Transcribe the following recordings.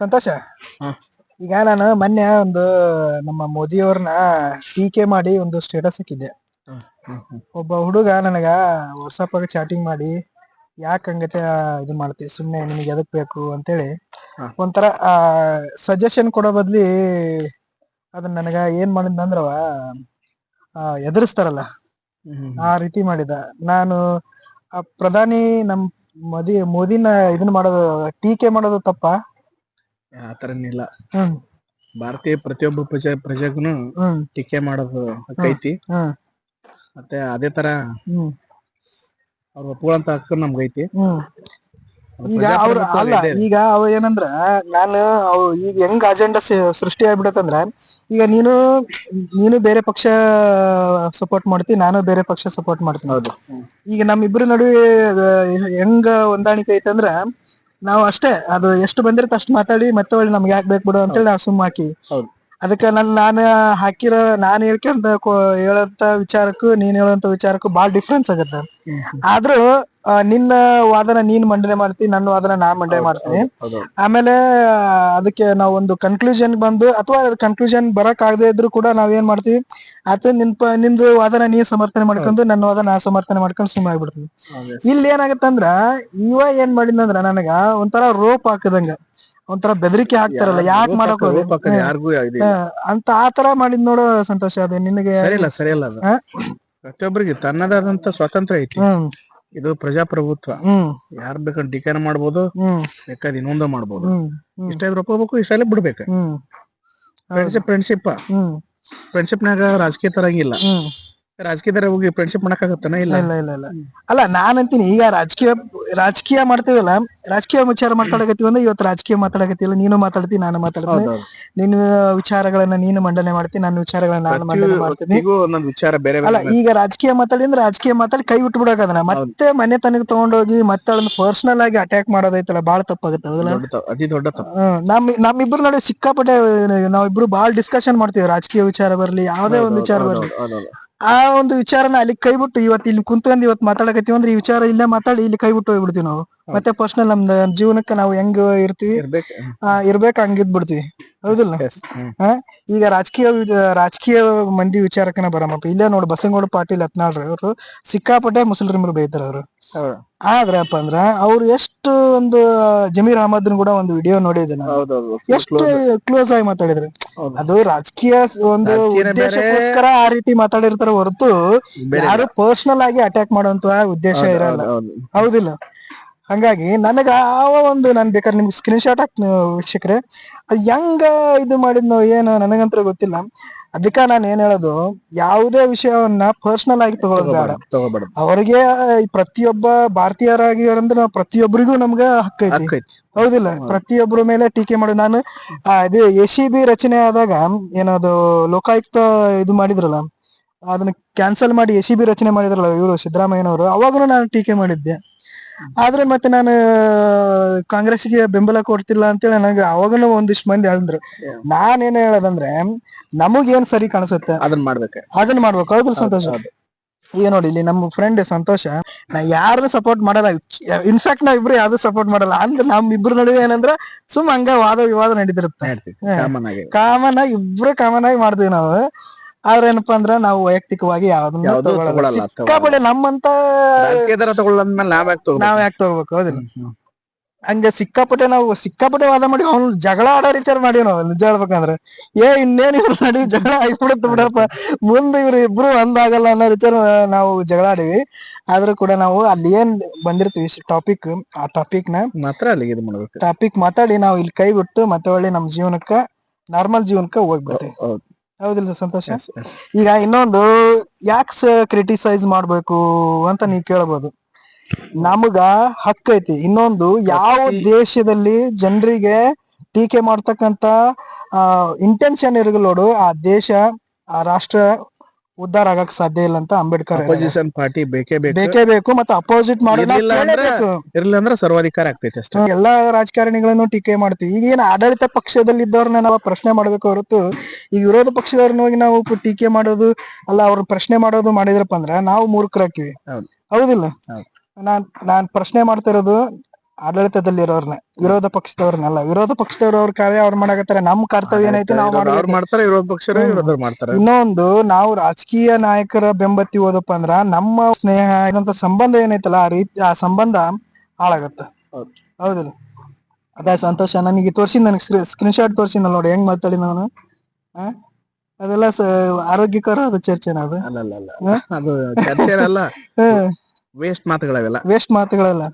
ಸಂತೋಷ. ಈಗ ನಾನು ಮೊನ್ನೆ ಒಂದು ನಮ್ಮ ಮೋದಿ ಅವ್ರನ್ನ ಟೀಕೆ ಮಾಡಿ ಒಂದು ಸ್ಟೇಟಸ್ ಹಾಕಿದ್ದೆ ಒಬ್ಬ ಹುಡುಗ ನನಗ ವಾಟ್ಸಪ್ ಆಗ ಚಾಟಿಂಗ್ ಮಾಡಿ ಯಾಕೆ ಹಂಗತೆ ಇದು ಮಾಡ್ತಿ? ಸುಮ್ಮನೆ ನಿಮಗೆ ಎದಕ್ ಬೇಕು? ಅಂತೇಳಿ. ಒಂಥರ ಸಜೆಷನ್ ಕೊಡೋ ಬದ್ಲಿ ಅದನ್ನ ನನಗ ಏನ್ ಮಾಡಿದ್ನಂದ್ರವ ಅಂದ್ರವ ಎದುರಿಸ್ತಾರಲ್ಲ. ಆ ರೀತಿ ಮಾಡಿದ. ನಾನು ಪ್ರಧಾನಿ ನಮ್ ಮೋದಿ ಮೋದಿನ ಇದನ್ನ ಮಾಡೋದು ಟೀಕೆ ಮಾಡೋದು ತಪ್ಪ. ಹ್ಮ್. ಭಾರತೀಯ ಪ್ರತಿಯೊಬ್ಬ ಪ್ರಜೆ ಪ್ರಜೆಗೂ ಹ್ಮ್. ಟೀಕೆ ಮಾಡೋದು ಐತಿ ಮತ್ತೆ ಅದೇ ತರ ಅವ್ರ ಒಪ್ಕೊಳ್ಳೋಂತ ಹಕ್ಕು ನಮ್ಗೈತಿ. ಈಗ ಅವ್ರ ಅಲ್ಲ ಈಗ ಅವ ಏನಂದ್ರ ನಾನು ಅವ್ ಈಗ ಹೆಂಗ್ ಅಜೆಂಡಾ ಸೃಷ್ಟಿ ಆಗ್ಬಿಡತ್ತಂದ್ರ ಈಗ ನೀನು ನೀನು ಬೇರೆ ಪಕ್ಷ ಸಪೋರ್ಟ್ ಮಾಡ್ತಿ ನಾನು ಬೇರೆ ಪಕ್ಷ ಸಪೋರ್ಟ್ ಮಾಡ್ತೀನಿ. ಈಗ ಇಬ್ರು ನಡುವೆ ಆ, ಹೆಂಗ ಹೊಂದಾಣಿಕೆ ಐತಂದ್ರ ನಾವು ಅಷ್ಟೇ ಅದು ಎಷ್ಟು ಬಂದಿರತ್ತ ಅಷ್ಟ್ ಮಾತಾಡಿ ಮತ್ತೆ ಒಳ್ಳೆ ನಮ್ಗೆ ಯಾಕೆ ಬೇಕು ಬಿಡು ಅಂತೇಳಿ ನಾವು ಸುಮ್ಮ ಹಾಕಿ. ಹೌದು. ಅದಕ್ಕೆ ನನ್ ನಾನು ಹಾಕಿರೋ ನಾನು ಹೇಳ್ಕೊಂತ ಕೊ- ಹೇಳೋಂತ ವಿಚಾರಕ್ಕೂ ನೀನ್ ಹೇಳೋಂತ ವಿಚಾರಕ್ಕೂ ಬಾಳ ಡಿಫ್ರೆನ್ಸ್ ಆಗುತ್ತೆ. ಆದ್ರೂ ನಿನ್ನ ವಾದನ ನೀನ್ ಮಂಡನೆ ಮಾಡ್ತಿ ನನ್ನ ವಾದನ ನಾ ಮಂಡನೆ ಮಾಡ್ತೀನಿ. ಆಮೇಲೆ ಅದಕ್ಕೆ ನಾವು ಒಂದು ಕನ್ಕ್ಲೂಷನ್ ಬಂದು ಅಥವಾ ಕನ್ಕ್ಲೂಷನ್ ಬರಕ್ ಆಗದೆ ಇದ್ರು ಕೂಡ ನಾವ್ ಏನ್ ಮಾಡ್ತೀವಿ ಆತ ನಿನ್ ನಿಂದು ವಾದನ ನೀ ಸಮರ್ಥನೆ ಮಾಡ್ಕೊಂಡು ನನ್ನ ವಾದನ ನಾ ಸಮರ್ಥನೆ ಮಾಡ್ಕೊಂಡು ಸುಮ್ಮ ಆಗ್ಬಿಡ್ತೀನಿ. ಇಲ್ಲಿ ಏನಾಗತ್ತಂದ್ರ ಇವ ಏನ್ ಮಾಡಿದ್ನಂದ್ರ ನನಗ ಒಂಥರ ರೋಪ್ ಹಾಕದಂಗ ಒಂಥರ ಬೆದರಿಕೆ ಹಾಕ್ತಾರಲ್ಲ ಯಾಕೆ ಮಾಡಕ್. ಅಂತ ಆತರ ಮಾಡಿದ್ ನೋಡು ಸಂತೋಷ ಅದೇ ನಿನಗೆ ಸರಿಯಲ್ಲ ಸರಿಯಲ್ಲ? ಪ್ರತಿಯೊಬ್ಬರಿಗೆ ತನ್ನದಾದಂತ ಸ್ವಾತಂತ್ರ್ಯ ಐತಿ. ಇದು ಪ್ರಜಾಪ್ರಭುತ್ವ. ಯಾರು ಯಾರ್ ಬೇಕಾದ್ರೆ ಡಿಕೇರ್ ಮಾಡ್ಬೋದು ಹ್ಮ್. ಬೇಕಾದ್ರೆ ಇನ್ನೊಂದ ಮಾಡ್ಬೋದು. ಇಷ್ಟ ಇದ್ರೆ ಒಪ್ಕೋಬೇಕು ಇಷ್ಟ ಬಿಡ್ಬೇಕು. ಹ್ಮ್. ಫ್ರೆಂಡ್ಶಿಪ್ ಫ್ರೆಂಡ್ಶಿಪ್ ಹ್ಮ್. ಫ್ರೆಂಡ್ಶಿಪ್ನಾಗ ರಾಜಕೀಯ ತರಂಗಿಲ್ಲ. ರಾಜಕೀಯದಾಗ ಹೋಗಿ ಫ್ರೆಂಡ್ಶಿಪ್ ಮಾಡಕ್ಕಾಗತ್ತನ ಇಲ್ಲ? ಇಲ್ಲ ಇಲ್ಲ ಇಲ್ಲ. ಅಲ್ಲ ನಾನ್ ಅಂತೀನಿ ಈಗ ರಾಜಕೀಯ ರಾಜಕೀಯ ಮಾಡ್ತೀವಲ್ಲ ರಾಜಕೀಯ ವಿಚಾರ ಮಾತಾಡಕತ್ತೀವಿ ಅಂದ್ರೆ ಇವತ್ತು ರಾಜಕೀಯ ಮಾತಾಡಕತ್ತಿಲ್ಲ ನೀನು ಮಾತಾಡ್ತಿ ನಾನು ಮಾತಾಡ್ತೀನಿ. ನಿನ್ನ ವಿಚಾರಗಳನ್ನ ನೀನು ಮಂಡನೆ ಮಾಡ್ತೀನಿ ನನ್ನ ವಿಚಾರಗಳನ್ನ ನಾನು ಮಂಡನೆ ಮಾಡ್ತೀನಿ. ವಿಚಾರ ಬೇರೆ ಅಲ್ಲ ಈಗ ರಾಜಕೀಯ ಮಾತಾಡಿ ಅಂದ್ರೆ ರಾಜಕೀಯ ಮಾತಾಡಿ ಕೈ ಬಿಟ್ಟು ಬಿಡಕ್ ಅದನ್ನ ಮತ್ತೆ ಮನೆ ತನಕ ತಗೊಂಡೋಗಿ ಮತ್ತೆ ಅದನ್ನ ಪರ್ಸನಲ್ ಆಗಿ ಅಟ್ಯಾಕ್ ಮಾಡೋದೈತಲ್ಲ ಬಾಳ ತಪ್ಪಾಗುತ್ತೆ ಅತಿ ದೊಡ್ಡ ನಮ್ ನಮ್ಮಿಬ್ರು ನಡುವೆ ಸಿಕ್ಕಾಪಟ್ಟೆ ನಾವಿಬ್ರು ಬಾಳ ಡಿಸ್ಕಷನ್ ಮಾಡ್ತೀವಿ ರಾಜಕೀಯ ವಿಚಾರ ಬರ್ಲಿ ಯಾವ್ದೇ ಒಂದು ವಿಚಾರ ಬರ್ಲಿ. ಆ ಒಂದು ವಿಚಾರನ ಅಲ್ಲಿ ಕೈ ಬಿಟ್ಟು ಇವತ್ತು ಇಲ್ಲಿ ಕುಂತ್ಕೊಂಡ್ ಇವತ್ತು ಮಾತಾಡಕತ್ತೀವಿ ಅಂದ್ರೆ ಈ ವಿಚಾರ ಇಲ್ಲೇ ಮಾತಾಡಿ ಇಲ್ಲಿ ಕೈ ಬಿಟ್ಟು ಹೋಗ್ಬಿಡ್ತೀವಿ ನಾವು. ಮತ್ತೆ ಪರ್ಸನಲ್ ನಮ್ದ ಜೀವನಕ್ಕೆ ನಾವು ಹೆಂಗ್ ಇರ್ತೀವಿ? ಇರ್ಬೇಕು. ಆ, ಇರ್ಬೇಕು ಹಂಗಿದ್ ಬಿಡ್ತೀವಿ. ಹೌದಿಲ್ಲ? ಆ, ಈಗ ರಾಜಕೀಯ ರಾಜಕೀಯ ಮಂದಿ ವಿಚಾರಕ್ಕನ ಬರಮಪ್ಪ. ಇಲ್ಲೇ ನೋಡಿ ಬಸನಗೌಡ ಪಾಟೀಲ್ ಹತ್ನಾಳ್ರಿ ಅವರು ಸಿಕ್ಕಾಪಟ್ಟೆ ಮುಸ್ಲಿಮರು ಬೈತಾರ ಅವರು ಹೌದು. ಆದ್ರಪ್ಪ ಅಂದ್ರ ಅವ್ರು ಎಷ್ಟು ಒಂದು ಜಮೀರ್ ಅಹಮದ್ನ ಕೂಡ ಒಂದು ವಿಡಿಯೋ ನೋಡಿದೆ ನಾನು ಹೌದೌದು. ಎಷ್ಟು ಕ್ಲೋಸ್ ಆಗಿ ಮಾತಾಡಿದ್ರು ಅದು ರಾಜಕೀಯ ಒಂದು ರಾಜಕೀಯನೇ ಬೇರೆ. ಉದ್ದೇಶಕ್ಕೋಸ್ಕರ ಆ ರೀತಿ ಮಾತಾಡಿರ್ತಾರ ಹೊರತು ಬೇರೆ ಯಾರು ಪರ್ಸನಲ್ ಆಗಿ ಅಟ್ಯಾಕ್ ಮಾಡುವಂತ ಉದ್ದೇಶ ಇರಲ್ಲ ಹೌದು, ಹೌದು. ಹೌದಿಲ್ಲ ಹಂಗಾಗಿ ನನಗ ಆವ ಒಂದು ನಾನ್ ಬೇಕಾದ್ರೆ ನಿಮ್ಗೆ ಸ್ಕ್ರೀನ್ ಶಾಟ್ ಹಾಕ್ತೀನಿ ವೀಕ್ಷಕರೇ. ಅದ್ ಹೆಂಗ ಇದು ಮಾಡಿದ್ನೋ ಏನು ನನಗಂತ್ರ ಗೊತ್ತಿಲ್ಲ. ಅದಕ್ಕ ನಾನು ಏನ್ ಹೇಳೋದು ಯಾವುದೇ ವಿಷಯವನ್ನ ಪರ್ಸನಲ್ ಆಗಿ ತಗೊಳ್ಳೋದು ಬೇಡ. ಅವ್ರಿಗೆ ಪ್ರತಿಯೊಬ್ಬ ಭಾರತೀಯರಾಗಿ ಅಂದ್ರೆ ಪ್ರತಿಯೊಬ್ಬರಿಗೂ ನಮ್ಗ ಹಕ್ಕೈತಿ. ಹೌದಿಲ್ಲ? ಪ್ರತಿಯೊಬ್ಬರ ಮೇಲೆ ಟೀಕೆ ಮಾಡಿ. ನಾನು ಆ, ಇದು ಎ ಸಿ ಬಿ ರಚನೆ ಆದಾಗ ಏನದು ಲೋಕಾಯುಕ್ತ ಇದು ಮಾಡಿದ್ರಲ್ಲ ಅದನ್ನ ಕ್ಯಾನ್ಸಲ್ ಮಾಡಿ ಎ ಸಿ ಬಿ ರಚನೆ ಮಾಡಿದ್ರಲ್ಲ ಇವರು ಸಿದ್ದರಾಮಯ್ಯನವರು ಅವಾಗ ನಾನು ಟೀಕೆ ಮಾಡಿದ್ದೆ. ಆದ್ರೆ ಮತ್ತೆ ನಾನು ಕಾಂಗ್ರೆಸ್ಗೆ ಬೆಂಬಲ ಕೊಡ್ತಿಲ್ಲ ಅಂತೇಳಿ ನನಗೆ ಅವಾಗನು ಒಂದಿಷ್ಟು ಮಂದಿ ಹೇಳಿದ್ರು. ನಾನೇನ್ ಹೇಳೋದಂದ್ರೆ ನಮಗೇನ್ ಸರಿ ಕಾಣಿಸುತ್ತೆ? ಅದನ್ನ ಮಾಡ್ಬೇಕು. ಅದನ್ನ ಮಾಡ್ಬೇಕು. ಆದ್ರೂ ಸಂತೋಷ? ಈಗ ನೋಡಿ ಇಲ್ಲಿ ನಮ್ಮ ಫ್ರೆಂಡ್ ಸಂತೋಷ ನಾ ಯಾರು ಸಪೋರ್ಟ್ ಮಾಡಲ್ಲ. ಇನ್ಫ್ಯಾಕ್ಟ್ ನಾವ್ ಇಬ್ರು ಯಾವ್ದು ಸಪೋರ್ಟ್ ಮಾಡಲ್ಲ. ಅಂದ್ರೆ ನಮ್ ಇಬ್ರು ನಡುವೆ ಏನಂದ್ರ ಸುಮ್ ಹಂಗ ವಾದ ವಿವಾದ ನಡೀತಿರುತ್ತೆ. ಕಾಮನ್ ಆಗಿ. ಕಾಮನ್ ಆಗಿ ಇಬ್ರು ಕಾಮನ್ ಆಗಿ ಮಾಡ್ತೀವಿ ನಾವು. ಆದ್ರೆ ಏನಪ್ಪಾ ಅಂದ್ರ ನಾವು ವೈಯಕ್ತಿಕವಾಗಿ ಯಾವ್ದನ್ನ ಯಾವ್ದು ತಗೊಳಲ್ಲ. ತಗೊಳಲ್ಲ, ಸಿಕ್ಕಾಪಟ್ಟೆ ನಮ್ಮಂತ ರಾಜಕೀಯದರ ತಗೊಳ್ಳಂದ್ಮೇಲೆ ನಾವ್ ಯಾಕೆ ತಗೋಬೇಕು? ನಾವ್ ಯಾಕೆ ತಗೋಬೇಕು? ಹೌದಿಲ್ಲ ಹಂಗ ಸಿಕ್ಕಾಪಟ್ಟೆ ನಾವು ಸಿಕ್ಕಾಪಟ್ಟೆ ವಾದ ಮಾಡಿ ಅವ್ನು ಜಗಳ ಆಡೋ ವಿಚಾರ ಮಾಡಿ ನಾವು ನಿಜ ಹೇಳ್ಬೇಕಂದ್ರೆ. ಏ ಇನ್ನೇನ್ ಇವ್ರು ನಡಿ ಜಗಳ ಆಗ್ಬಿಡುತ್ತೆ ಬಿಡಪ್ಪ. ಮುಂದೆ ಇವ್ರು ಇಬ್ರು ಒಂದಾಗಲ್ಲ ಅನ್ನೋ ವಿಚಾರ ನಾವು ಜಗಳ ಆಡಿವಿ. ಆದ್ರೂ ಕೂಡ ನಾವು ಅಲ್ಲಿ ಏನ್ ಬಂದಿರ್ತೀವಿ ಟಾಪಿಕ್ ಆ ಟಾಪಿಕ್ನ ಮಾತ್ರ ಅಲ್ಲಿ ಇದು ಮಾಡ್ಬೇಕು. ಟಾಪಿಕ್ ಮಾತಾಡಿ ನಾವು ಇಲ್ಲಿ ಕೈ ಬಿಟ್ಟು ಮತ್ತೆ ಒಳ್ಳೆ ನಮ್ ಜೀವನಕ್ಕ ನಾರ್ಮಲ್ ಜೀವನಕ್ಕ ಹೋಗ್ಬಿಡ್ತೀವಿ. ಹೌದು. ಹೌದಿಲ್ಲ ಸಂತೋಷ. ಈಗ ಇನ್ನೊಂದು ಯಾಕ್ಸ್ ಕ್ರಿಟಿಸೈಸ್ ಮಾಡ್ಬೇಕು ಅಂತ ನೀವ್ ಕೇಳಬಹುದು ನಮಗ ಹಕ್ಕೈತಿ ಇನ್ನೊಂದು ಯಾವ ದೇಶದಲ್ಲಿ ಜನರಿಗೆ ಟೀಕೆ ಮಾಡ್ತಕ್ಕಂತ ಆ ಇಂಟೆನ್ಷನ್ ನೋಡು. ಆ ದೇಶ ಆ ರಾಷ್ಟ್ರ ಉದ್ಧಾರ ಆಗಕ್ ಸಾಧ್ಯ ಇಲ್ಲ ಅಂತ ಅಂಬೇಡ್ಕರ್ ಹೇಳಿದ್ದಾರೆ. ಅಪೋಸಿಷನ್ ಪಾರ್ಟಿ ಬೇಕೇ ಬೇಕು ಬೇಕೇ ಬೇಕು ಮತ್ತೆ ಅಪೋಸಿಟ್ ಇರ್ಲಿಲ್ಲ ಅಂದ್ರೆ- ಇರ್ಲಿಲ್ಲ ಅಂದ್ರೆ ಸರ್ವಾಧಿಕಾರ ಆಗ್ತೈತೆ ಅಷ್ಟೇ ಎಲ್ಲಾ ರಾಜಕಾರಣಿಗಳನ್ನು ಟೀಕೆ ಮಾಡ್ತೀವಿ ಈಗ ಏನ್ ಆಡಳಿತ ಪಕ್ಷದಲ್ಲಿ ಇದ್ದವ್ರನ್ನ ನಾವು ಪ್ರಶ್ನೆ ಮಾಡ್ಬೇಕು ಹೊರತು ಈಗ ವಿರೋಧ ಪಕ್ಷದವ್ರನ್ನ ಹೋಗಿ ನಾವು ಪ- ಟೀಕೆ ಮಾಡೋದು ಅಲ್ಲ ಅವ್ರ ಪ್ರಶ್ನೆ ಮಾಡೋದು ಮಾಡಿದ್ರಪ್ಪ ಅಂದ್ರ ನಾವು ಮೂರ್ಖರಾಕಿವಿ ಹೌದು. ಹೌದಿಲ್ಲ ಹೌದು. ನಾನ್ ನಾನ್ ಪ್ರಶ್ನೆ ಮಾಡ್ತಿರೋದು ಆಡಳಿತದಲ್ಲಿರೋರ್ನ ವಿರೋಧ ಪಕ್ಷದವ್ರನ್ನಲ್ಲ. ವಿರೋಧ ಪಕ್ಷದವ್ರು ಅವ್ರ ಕಾರ್ಯ ಅವ್ರು ಮಾಡಕತ್ತಾರೆ. ನಮ್ ಕರ್ತವ್ಯ ಏನೈತಿ ನಾವು ಅವ್ರು ಮಾಡ್ತಾರೆ ವಿರೋಧ ಪಕ್ಷರೇ ವಿರೋಧ ಮಾಡ್ತಾರೆ. ಇನ್ನೊಂದು ನಾವು ರಾಜಕೀಯ ನಾಯಕರ ಬೆಂಬತ್ತಿ ಹೋದಪ್ಪ ಅಂದ್ರ ನಮ್ಮ ಸ್ನೇಹ ಇದಂತ ಸಂಬಂಧ ಏನೈತಲ್ಲ ಆ ರೀತಿ ಆ ಸಂಬಂಧ ಹಾಳಾಗತ್ತ. ಹೌದು. ಹೌದಿಲ್ಲ? ಅದ ಸಂತೋಷ ನನಗೆ ತೋರಿಸಿ ನನಗೆ ಸ್ಕ್ರೀನ್ ಶಾಟ್ ತೋರ್ಸಿನಲ್ಲ ನೋಡಿ ಹೆಂಗ್ ಮಾತಾಡಿ ನಾನು? ಆ? ಅದೆಲ್ಲ ಆರೋಗ್ಯಕರ ಅದು ಚರ್ಚೆನ ಅದು ಅಲ್ಲ ಅಲ್ಲ ಅಲ್ಲ ಅದು ಚರ್ಚೆ ಅಲ್ಲ ವೇಸ್ಟ್ ಮಾತುಗಳವೆಲ್ಲ. ವೇಸ್ಟ್ ಮಾತುಗಳಲ್ಲ.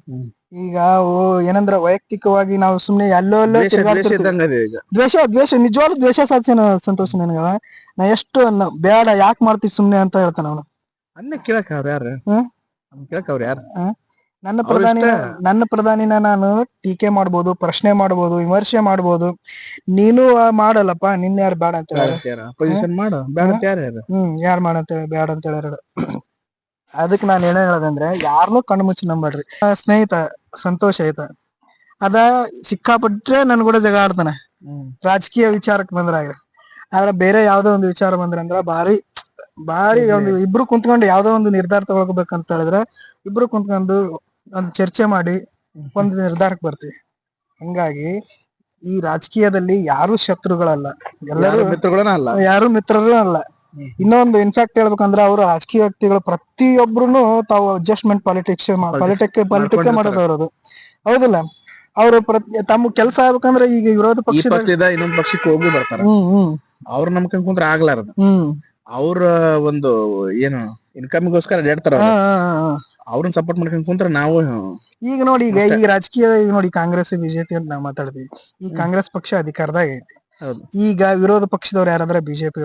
ಈಗ ಓ ಏನಂದ್ರ ವೈಯಕ್ತಿಕವಾಗಿ ನಾವು ಸುಮ್ನೆ ಎಲ್ಲೋ ಎಲ್ಲೋ ದ್ವೇಷ ದ್ವೇಷ ತಿರ್ಗಾಡ್ತಿರ್ತೀವಿ. ಇದ್ದಂಗ ಇದೆ ಈಗ. ದ್ವೇಷ ದ್ವೇಷ ನಿಜವಾಗ್ಲೂ ದ್ವೇಷ ಸಾಧಿಸ್ಯಾನ ಸಂತೋಷ ನನಗ ನಾ ಎಷ್ಟು ನ- ಬೇಡ ಯಾಕೆ ಮಾಡ್ತೀವಿ ಸುಮ್ನೆ ಅಂತ ಹೇಳ್ತಾನ ಅವನು. ಅನ್ನ ಕೇಳಕ್ ಅವ್ರ ಯಾರು? ಹ್ಮ್? ಅದ್ನ ಕೇಳಕ್ ಅವ್ರ ಯಾರು ನನ್ನ ಪ್ರಧಾನಿ ಪ್ರಧಾನಿನ ನನ್ನ ಪ್ರಧಾನಿನ ನಾನು ಟೀಕೆ ಮಾಡ್ಬೋದು ಪ್ರಶ್ನೆ ಮಾಡ್ಬೋದು ವಿಮರ್ಶೆ ಮಾಡ್ಬೋದು. ನೀನು ಆ ಮಾಡಲ್ಲಪ್ಪ ನಿನ್ ಯಾರು ಬೇಡ ಅಂತ ಹೇಳ ಹ್ಮ್ ಮಾಡು. ಬೇಡ ಅಂತ ಯಾರು ಯಾರು ಹ್ಮ್ ಯಾರ್ ಮಾಡ ಅಂತ ಹೇಳಿ ಬೇಡ ಅಂತ ಹೇಳ ಅದಕ್ಕೆ ನಾನು ಏನೇ ಹೇಳೋದಂದ್ರೆ ಯಾರನ್ನೂ ಕಣ್ಣು ಮುಚ್ಚಿ ನಂಬಡ್ರಿ ಸ್ನೇಹಿತ ಸಂತೋಷ ಆಯ್ತ. ಅದ ಸಿಕ್ಕಾಪಟ್ರೆ ನನ್ ಕೂಡ ಜಗ ಆಡ್ತಾನೆ. ರಾಜಕೀಯ ವಿಚಾರಕ್ಕೆ ಬಂದ್ರಾಗ ಆದ್ರೆ ಬೇರೆ ಯಾವ್ದೋ ಒಂದು ವಿಚಾರ ಬಂದ್ರಂದ್ರ ಬಾರಿ ಬಾರಿ ಒಂದು ಇಬ್ರು ಕುಂತ್ಕೊಂಡು ಯಾವ್ದೋ ಒಂದು ನಿರ್ಧಾರ ತಗೊಳ್ಬೇಕಂತ ಹೇಳಿದ್ರೆ ಇಬ್ರು ಕುಂತ್ಕೊಂಡು ಒಂದು ಚರ್ಚೆ ಮಾಡಿ ಒಂದು ನಿರ್ಧಾರಕ್ಕೆ ಬರ್ತೀವಿ. ಹಂಗಾಗಿ ಈ ರಾಜಕೀಯದಲ್ಲಿ ಯಾರು ಶತ್ರುಗಳಲ್ಲ. ಎಲ್ಲರೂ ಮಿತ್ರಗಳನ್ನ ಅಲ್ಲ. ಯಾರು ಮಿತ್ರರೂ ಅಲ್ಲ. ಇನ್ನೊಂದು ಇನ್ಫ್ಯಾಕ್ಟ್ ಹೇಳ್ಬೇಕಂದ್ರ ಅವರು ರಾಜಕೀಯ ವ್ಯಕ್ತಿಗಳು ಪ್ರತಿಯೊಬ್ರು ತಾವು ಅಡ್ಜಸ್ಟ್ಮೆಂಟ್ ಪಾಲಿಟಿಕ್ಸ್ ಪಾಲಿಟಿಕ್ ಪಾಲಿಟಿಕ್ ಮಾಡೋದವ್ರು ಅದು ಹೌದಿಲ್ಲ? ಅವರು ತಮ್ಮ ಕೆಲಸ ಆಗ್ಬೇಕಂದ್ರೆ ಈಗ ವಿರೋಧ ಪಕ್ಷ ಪಕ್ಷದ ಇನ್ನೊಂದ್ ಪಕ್ಷಕ್ಕೆ ಹೋಗಿ ಬರ್ತಾರೆ. ಅವ್ರ ನಮ್ಕಂಡ್ ಕುಂತ್ರ ಆಗ್ಲಾರದು. ಅವ್ರ ಒಂದು ಏನು ಇನ್ಕಮ್ಗೋಸ್ಕರ ಹಾ. ಅವ್ರನ್ನ ಸಪೋರ್ಟ್ ಮಾಡ್ಕೊಂಡ್ ಕುಂತ್ರ ನಾವು ಈಗ ನೋಡಿ ಈಗ ಈ ರಾಜಕೀಯ ಈಗ ನೋಡಿ ಕಾಂಗ್ರೆಸ್ ಬಿಜೆಪಿ ಅಂತ ನಾವು ಮಾತಾಡ್ತೀವಿ. ಈ ಕಾಂಗ್ರೆಸ್ ಪಕ್ಷ ಅಧಿಕಾರದಾಗ ಐತಿ. ಈಗ ವಿರೋಧ ಪಕ್ಷದವ್ರು ಯಾರಂದ್ರೆ ಬಿಜೆಪಿ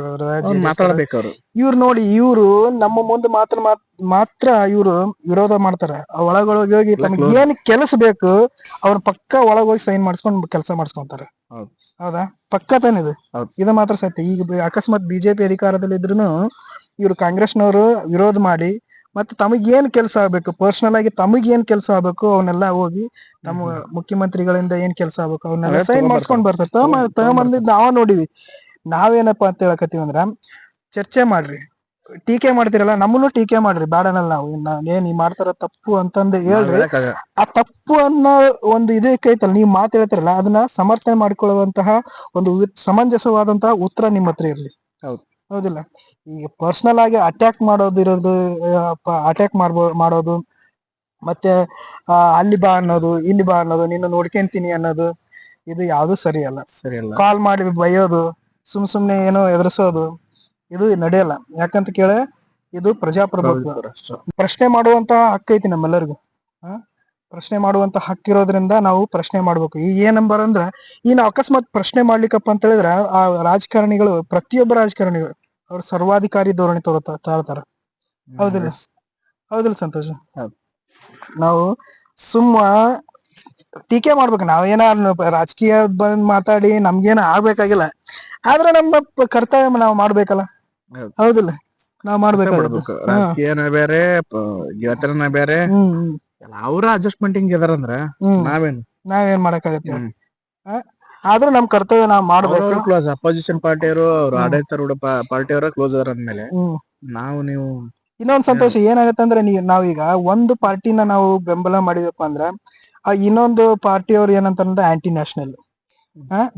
ಮಾತಾಡ್ಬೇಕು ಅವ್ರು. ಇವ್ರು ನೋಡಿ ಇವ್ರು ನಮ್ಮ ಮುಂದೆ ಮಾತ್ರ ಮಾತ್- ಮಾತ್ರ ಇವ್ರು ವಿರೋಧ ಮಾಡ್ತಾರ. ಆ ಒಳಗೊಳಗೆ ಹೋಗಿ ತಮ್ಗೆ. ಏನ್ ಕೆಲಸ ಬೇಕು ಅವ್ರ ಪಕ್ಕ ಒಳಗೋಗಿ ಸೈನ್ ಮಾಡಿಸ್ಕೊಂಡು ಕೆಲಸ ಮಾಡಿಸ್ಕೊಂತಾರ. ಹೌದು. ಹೌದಾ? ಪಕ್ಕ ತಾನೆ ಇದು. ಇದು ಮಾತ್ರ ಸತ್ಯ. ಈಗ ಅಕಸ್ಮಾತ್ ಬಿಜೆಪಿ ಅಧಿಕಾರದಲ್ಲಿ ಇದ್ರು ಇವ್ರು ಕಾಂಗ್ರೆಸ್ನವರು ವಿರೋಧ ಮಾಡಿ ಮತ್ತೆ ತಮಗೇನ್ ಏನ್ ಕೆಲಸ ಆಗ್ಬೇಕು? ಪರ್ಸನಲ್ ಆಗಿ ತಮಗ್ ಏನ್ ಕೆಲಸ ಆಗ್ಬೇಕು? ಅವನ್ನೆಲ್ಲ ಹೋಗಿ ನಮ್ಮ ಮುಖ್ಯಮಂತ್ರಿಗಳಿಂದ ಏನ್ ಕೆಲಸ ಆಗ್ಬೇಕು? ಅವನ್ನೆಲ್ಲ ಸೈನ್ ಮಾಡಿಸ್ಕೊಂಡ್ ಬರ್ತಾರೆ. ತಗೊಂಡ್- ತಗೊಂಬಂದಿದ್ ನಾವ ನೋಡಿವಿ ನಾವೇನಪ್ಪಾ ಅಂತ ಹೇಳಕತ್ತೀವಿ ಅಂದ್ರ ಚರ್ಚೆ ಮಾಡ್ರಿ. ಟೀಕೆ ಮಾಡ್ತಿರಲ್ಲ ನಮ್ಮನ್ನು ಟೀಕೆ ಮಾಡ್ರಿ. ಬ್ಯಾಡನಲ್ಲ ನಾವು. ಏನ್ ನೀವ್ ಮಾಡ್ತಾರ ತಪ್ಪು ಅಂತಂದ ಹೇಳ್ರಿ. ಆ ತಪ್ಪು ಅನ್ನೋ ಒಂದು ಇದಕ್ಕೈತಲ್ಲ ನೀವು ಮಾತು ಹೇಳ್ತಿರಲ್ಲ ಅದನ್ನ ಸಮರ್ಥನೆ ಮಾಡ್ಕೊಳ್ಳುವಂತಹ ಒಂದು ಸಮಂಜಸವಾದಂತಹ ಉತ್ತರ ನಿಮ್ಮ ಹತ್ರ ಇರ್ಲಿ. ಹೌದು. ಹೌದಿಲ್ಲ. ಈಗ ಪರ್ಸನಲ್ ಆಗಿ ಅಟ್ಯಾಕ್ ಮಾಡೋದು ಇರೋದು ಅಟ್ಯಾಕ್ ಮಾಡ್ಬೋ ಮಾಡೋದು ಮತ್ತೆ ಅಲ್ಲಿ ಬಾ ಅನ್ನೋದು ಇಲ್ಲಿ ಬಾ ಅನ್ನೋದು ನಿನ್ನ ನೋಡ್ಕೊಂತೀನಿ ಅನ್ನೋದು ಇದು ಯಾವುದು ಸರಿ ಅಲ್ಲ. ಸರಿ ಅಲ್ಲ. ಕಾಲ್ ಮಾಡಿ ಬೈಯೋದು ಸುಮ್ ಸುಮ್ನೆ ಏನೋ ಎದುರಿಸೋದು ಇದು ನಡೆಯಲ್ಲ. ಯಾಕಂತ ಕೇಳ ಇದು ಪ್ರಜಾಪ್ರಭುತ್ವ. ಪ್ರಶ್ನೆ ಮಾಡುವಂತ ಹಕ್ಕೈತಿ ಐತಿ ನಮ್ಮೆಲ್ಲರಿಗೂ. ಆ? ಪ್ರಶ್ನೆ ಮಾಡುವಂತ ಹಕ್ಕಿರೋದ್ರಿಂದ ನಾವು ಪ್ರಶ್ನೆ ಮಾಡ್ಬೇಕು. ಈಗ ನಂಬರ್ ಅಂದ್ರ ಈ ನಾವು ಅಕಸ್ಮಾತ್ ಪ್ರಶ್ನೆ ಮಾಡ್ಲಿಕ್ಕಪ್ಪ ಅಂತ ಹೇಳಿದ್ರ ಆ ರಾಜಕಾರಣಿಗಳು ಪ್ರತಿಯೊಬ್ಬ ರಾಜಕಾರಣಿಗಳು ಅವ್ರ ಸರ್ವಾಧಿಕಾರಿ ಧೋರಣೆ ತೋರ್ತ ತಾಳ್ತಾರ. ಹೌದಿಲ್ಲ? ಹೌದಿಲ್ಲ ಸಂತೋಷ. ನಾವು ಸುಮ್ಮ ಟೀಕೆ ಮಾಡ್ಬೇಕು. ನಾವೇನ ರಾಜಕೀಯ ಬಂದ್ ಮಾತಾಡಿ ನಮ್ಗೇನ ಆಗ್ಬೇಕಾಗಿಲ್ಲ. ಆದ್ರೆ ನಮ್ಮ ಕರ್ತವ್ಯ ನಾವು ಮಾಡ್ಬೇಕಲ್ಲ. ಹೌದು. ಹೌದಿಲ್ಲ? ನಾವ್ ಮಾಡ್ಬೇಕಾಗುತ್ತೆ. ಮಾಡ್ಬೇಕು. ರಾಜಕೀಯನ ಬೇರೆ ಬೇರೆ ಅವ್ರ ಅಡ್ಜಸ್ಟ್ಮೆಂಟ್ ಹಿಂಗ್ ಇದಾರಂದ್ರ ಹ್ಮ್. ನಾವೇನು? ನಾವೇನ್ ಮಾಡಕ್ಕಾಗತ್ತೆ? ಹ್ಮ್. ಆದ್ರೂ ನಮ್ ಕರ್ತವ್ಯ ನಾವ್ ಮಾಡ್ಬೇಕು. ಕ್ಲೋಸ್ ಅಪೋಸಿಷನ್ ಪಾರ್ಟಿಯವರು ಅವ್ರ ಆಡಳಿತಾರೂಢ ಪಾರ್ಟಿಯವರ ಕ್ಲೋಸ್ ಅದಾರ ಅಂದ್ಮೇಲೆ ಹ್ಮ್. ನಾವು ನೀವು ಇನ್ನೊಂದ್ ಸಂತೋಷ ಏನಾಗತ್ತೆ ಅಂದ್ರೆ ನೀವು ನಾವೀಗ ಒಂದು ಪಾರ್ಟಿನ ನಾವು ಬೆಂಬಲ ಮಾಡಿದಪ್ಪ ಅಂದ್ರ ಆ ಇನ್ನೊಂದು ಪಾರ್ಟಿಯವ್ರು ಏನಂತಾರಂದ್ರೆ ಆಂಟಿ ನ್ಯಾಷನಲ್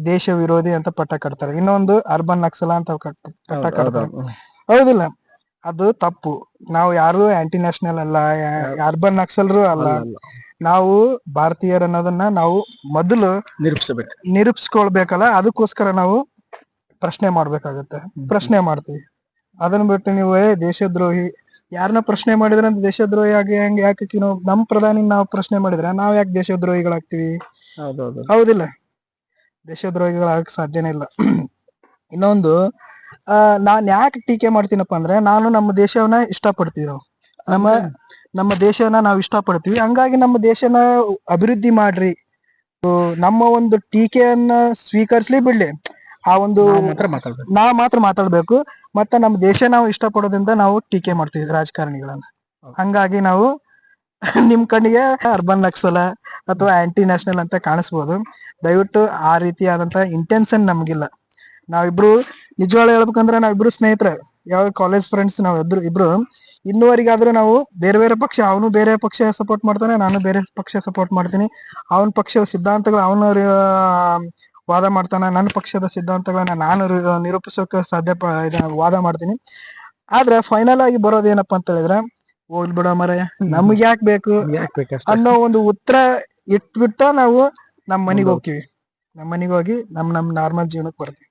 ದೇಶ ವಿರೋಧಿ ಅಂತ ಪಟ್ಟ ಕಟ್ತಾರೆ. ಇನ್ನೊಂದು ಅರ್ಬನ್ ನಕ್ಸಲ ಅಂತ ಪಟ್ಟ ಹೌದು, ಕಟ್ತಾರೆ. ಹೌದು. ಹೌದಿಲ್ಲ? ಅದು ತಪ್ಪು. ನಾವು ಯಾರು ಆಂಟಿ ನ್ಯಾಷನಲ್ ಅಲ್ಲ ಅರ್ಬನ್ ನಕ್ಸಲ್ರು ಅಲ್ಲ. ನಾವು ಭಾರತೀಯರು ಅನ್ನೋದನ್ನ ನಾವು ಮೊದಲು ನಿರೂಪಿಸಬೇಕು. ನಿರೂಪಿಸ್ಕೊಳ್ಬೇಕಲ್ಲ ಅದಕ್ಕೋಸ್ಕರ ನಾವು ಪ್ರಶ್ನೆ ಮಾಡ್ಬೇಕಾಗತ್ತೆ. ಪ್ರಶ್ನೆ ಮಾಡ್ತೀವಿ. ಅದನ್ನ ಬಿಟ್ಟು ನೀವು ಏ ದೇಶದ್ರೋಹಿ ಯಾರನ್ನ ಪ್ರಶ್ನೆ ಮಾಡಿದ್ರಂತ ದೇಶದ್ರೋಹಿ ಆಗಿ ಹೆಂಗ್ ಯಾಕೆ ನಾವು ನಮ್ ಪ್ರಧಾನಿ ನಾವು ಪ್ರಶ್ನೆ ಮಾಡಿದ್ರೆ ನಾವ್ ಯಾಕೆ ದೇಶದ್ರೋಹಿಗಳಾಗ್ತೀವಿ? ಹೌದಿಲ್ಲ. ದೇಶದ್ರೋಹಿಗಳಾಗಕ್ ಸಾಧ್ಯನೇ ಇಲ್ಲ. ಇನ್ನೊಂದು ನಾನ್ ಯಾಕೆ ಟೀಕೆ ಮಾಡ್ತೀನಪ್ಪ ಅಂದ್ರೆ ನಾನು ನಮ್ಮ ದೇಶವನ್ನ ಇಷ್ಟಪಡ್ತೀವಿ ನಾವು. ನಮ್ಮ ನಮ್ಮ ದೇಶವನ್ನ ನಾವು ಇಷ್ಟಪಡ್ತೀವಿ. ಹಂಗಾಗಿ ನಮ್ಮ ದೇಶನ ಅಭಿವೃದ್ಧಿ ಮಾಡ್ರಿ. ನಮ್ಮ ಒಂದು ಟೀಕೆಯನ್ನ ಸ್ವೀಕರಿಸ್ಲಿ ಬಿಡ್ಲಿ. ಆ ಒಂದು ನಾವ್ ಮಾತ್ರ ಮಾತಾಡ್ಬೇಕು. ನಾವ್ ಮಾತ್ರ ಮಾತಾಡ್ಬೇಕು. ಮತ್ತೆ ನಮ್ಮ ದೇಶ ನಾವು ಇಷ್ಟಪಡೋದ್ರಿಂದ ನಾವು ಟೀಕೆ ಮಾಡ್ತೀವಿ ರಾಜಕಾರಣಿಗಳನ್ನ. ಹಂಗಾಗಿ ನಾವು ನಿಮ್ ಕಣ್ಣಿಗೆ ಅರ್ಬನ್ ನಕ್ಸಲ ಅಥವಾ ಆಂಟಿ ನ್ಯಾಷನಲ್ ಅಂತ ಕಾಣಿಸ್ಬೋದು. ದಯವಿಟ್ಟು ಆ ರೀತಿಯಾದಂತ ಇಂಟೆನ್ಷನ್ ನಮ್ಗಿಲ್ಲ. ನಾವಿಬ್ರು ನಿಜವಾಳ ಹೇಳ್ಬೇಕಂದ್ರೆ ನಾವಿಬ್ರು ಸ್ನೇಹಿತರೆ ಯಾವ ಕಾಲೇಜ್ ಫ್ರೆಂಡ್ಸ್ ನಾವ್ ಇಬ್ರು ಇಬ್ರು. ಇನ್ನುವರೆಗಾದ್ರೂ ನಾವು ಬೇರೆ ಬೇರೆ ಪಕ್ಷ ಅವನು ಬೇರೆ ಪಕ್ಷ ಸಪೋರ್ಟ್ ಮಾಡ್ತಾನೆ ನಾನು ಬೇರೆ ಪಕ್ಷ ಸಪೋರ್ಟ್ ಮಾಡ್ತೀನಿ. ಅವನ ಪಕ್ಷದ ಸಿದ್ಧಾಂತಗಳು ಅವನ ವಾದ ಮಾಡ್ತಾನೆ ನನ್ನ ಪಕ್ಷದ ಸಿದ್ಧಾಂತಗಳನ್ನ ನಾನು ನಿರೂಪಿಸೋಕೆ ಸಾಧ್ಯ ವಾದ ಮಾಡ್ತೀನಿ. ಆದ್ರೆ ಫೈನಲ್ ಆಗಿ ಬರೋದೇನಪ್ಪ ಅಂತ ಹೇಳಿದ್ರೆ ಹೋಗ್ಲಿ ಬಿಡೋ ಮಾರಾಯ ನಮ್ಗೆ ಯಾಕೆ ಬೇಕು ಅನ್ನೋ ಒಂದು ಉತ್ತರ ಇಟ್ಬಿಟ್ಟ ನಾವು ನಮ್ಮ ಮನೆಗೆ ಹೋಗ್ತೀವಿ. ನಮ್ಮ ಮನೆಗೆ ಹೋಗಿ ನಮ್ಮ ನಮ್ಮ ನಾರ್ಮಲ್ ಜೀವನಕ್ಕೆ ಬರ್ತೀವಿ.